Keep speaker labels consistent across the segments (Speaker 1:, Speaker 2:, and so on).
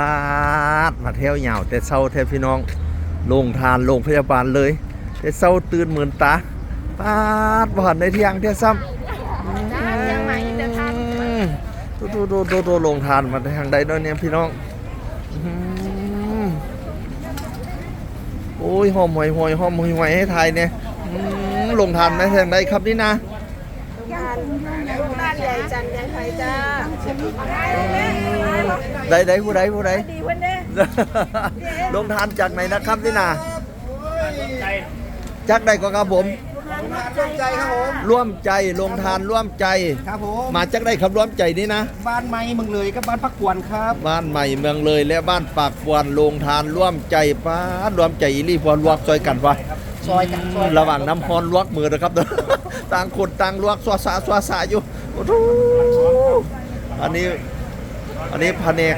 Speaker 1: ปามาเที่ยวเหยาวแต่เศร้าแทบพี่น้องโรงทานโรงพยาบาลเลย แต่เศร้าตื่นเหมือนตาปาดบ่หันในเที่ยงเที่ยซ้ำ
Speaker 2: จ้าเชียงใหม่เดินทาง
Speaker 1: อืมดูดูดูดูดูโรงทานมาทางใดด้วยเนี่ยพี่น้องอื้อหือโอ้ยหอมหวยหวยหอมหวยหวยให้ไทยเนี่ยอื้อโรงทานมทางใดครับนี่นะ
Speaker 2: งานบ้านใหญ่จันทร์ยายไทยจ้า
Speaker 1: ใดใดผู้ใดผู้ใด
Speaker 2: ดีเพื่อนเด้
Speaker 1: โรงทานจากไหนนะครับนี่นะจากใดก็ครับผม
Speaker 3: ร่วมใจครับผม
Speaker 1: ร่วมใจโรงทานร่วมใจ
Speaker 3: ครับผม
Speaker 1: มาจากใดครับร่วมใจนี่นะ
Speaker 3: บ้านไม้เมืองเลยกับบ้านพักกวนครับ
Speaker 1: บ้านใหม่เมืองเลยและบ้านปากปวนโรงทานร่วมใจป้าดร่วมใจอีลี่พอลวกซอยกันวะ
Speaker 3: ซอยกันซอย
Speaker 1: ระหว่างน้ำพรลวกมือนะครับต่างคนต่างลวกสวาสาสวาสาอยู่โอ้โหอันนี้อันนี้แผนก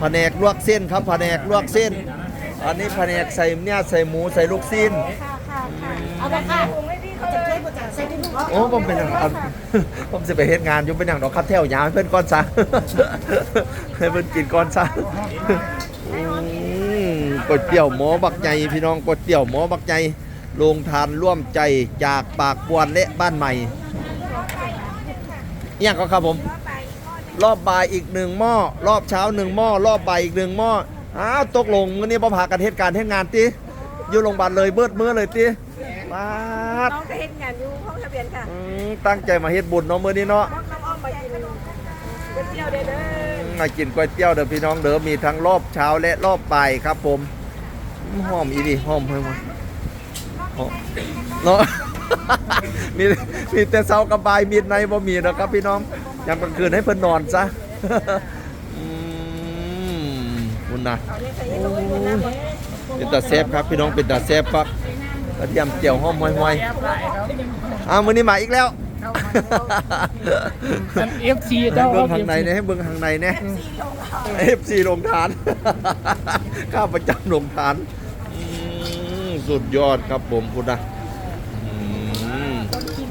Speaker 1: แผนกลวกเส้นครับแผนกลวกเส้น อันนี้แผนกใส่เนี่ยใส่หมูใส่ลูกสิ้น
Speaker 2: เอาละค่ะคงไม่พี่เขาจะช่วยประจักษ์ใส่ที่ลูก
Speaker 1: โอ้ผมเป็นอย่างอันผมจะไปเฮ็ดงานอยู่เป็นอย่างดอกคัดแถวยาวให้เพื่อนก้อนซะให้เพื่อนกินก้อนซะอืมก๋วยเตี๋ยวหมอบักใหญ่พี่น้องก๋วยเตี๋ยวหมอบักใหญ่โรงทานร่วมใจจากปากปวนและบ้านใหม่เนี่ยก็ครับผม รอบบ่ายอีกหนึ่งหม้อรอบเช้าหนึ่งหม้อรอบบ่ายอีกหนึ่งหม้ออ้าวตกลงมื้อนี้บ่พากันเฮ็ดการเฮ็ดงานติอยู่โรงพยาบาลเลยเบิดมื้อเลยติปาด
Speaker 2: น้องจะเห็นงานอยู่ห้องทะเบียนค่ะ
Speaker 1: อืมตั้งใจมาเฮ็ดบุญเนาะมื้อนี้เนาะ
Speaker 2: น้องน้ำอ้อมมากินก๋วยเตี๋ยวเด้อเด้อ
Speaker 1: มากินก๋วยเตี๋ยวเด้อพี่น้องเด้อมีทั้งรอบเช้าและรอบบ่ายครับผมอืมหอมอีนี่หอมเพิ่มมาหอมเนาะมีมีแต่เช้ากับบ่ายมีดในบ่มีนะครับพี่น้อง ยามกลางคืนให้เพิ่นนอนซะอืมคุณนะ
Speaker 2: เอาเนี่ยใส่ยี่ห้อคนหน้าคน
Speaker 1: เป็นตาแซ่บครับพี่น้องเป็นตาแซ่บครับกระเทียมเจียวหอมห่วยๆอ้าวมื้อนี้มาอีกแล้ว
Speaker 4: เอฟซีเจ้า
Speaker 1: ให้เบิ้งข้างในเนี่ยให้เบิ้งข้างในเนี่ยเอฟซีลงทานข้าประจำลงทานอืมสุดยอดครับผมคุณนะอืม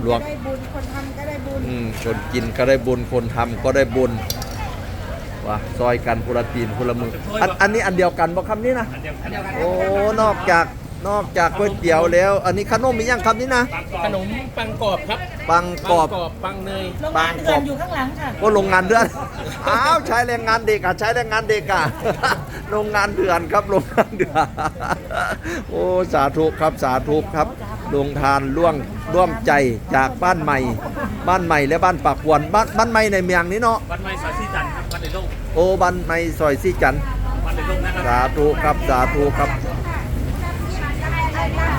Speaker 1: ลวก
Speaker 2: ได้บุญ คนทำก็ได้บุญ
Speaker 1: อืมคนกินก็ได้บุญคนทำก็ได้บุญว่ะซอยกันคนละตีนคนละมืออันอันนี้อันเดียวกันบ่คำนี้นะโอ้นอกจากนอกจากก๋วยเตี๋ยวแล้ว อันนี้ขนมมียังคำนี้นะ
Speaker 4: ขนมปังกรอบครับ
Speaker 1: ปังกรอบ
Speaker 4: ปังกรอบปังเนย
Speaker 1: บางกรอบอยู่ข้างหลังค่ะก็โรงงานเดือน อ้าวใช้แรงงานเด็กอะใช้แรงงานเด็กอะ โรงงานเดือนครับโรงงานเดือน โอ้สาธุครับสาธุครับโรงทานร่วงร่วมใจจากบ้านใหม่ บ้านใหม่และบ้านปากวนบ้านบ้านใหม่ในเมืองนี้เนาะ
Speaker 4: วันไม้สายสีจันทร์ครับวันในโลก
Speaker 1: โอ้บ้านใหม่ซอยซี่จันทร์
Speaker 4: วันในโลกนะครับ
Speaker 1: สาธุครับสาธุครับ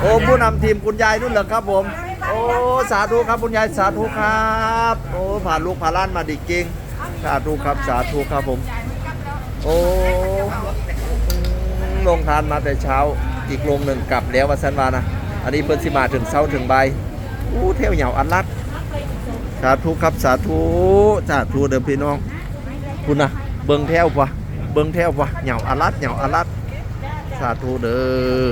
Speaker 1: โอ้ผู้นำทีมคุณยายนู่นเหรอครับผม โอ้สาธุครับคุณยายสาธุครับ โอ้ผ่านลูกผ่านล้านมาดีเก่งสาธุครับสาธุครับผม โอ้ลงทานมาแต่เช้าอีกลงหนึ่งกลับแล้ววัสันวานะ อันนี้เพิ่นสิมาถึงเช้าถึงบ่ายอู้เที่ยวเหยาอันลัดสาธุครับสาธุสาธุเด้อพี่น้องคุณนะเบิ่งแถวปะเบิ่งแถวปะเหยาอันลัดเหยาอันลัดสาธุเด้อ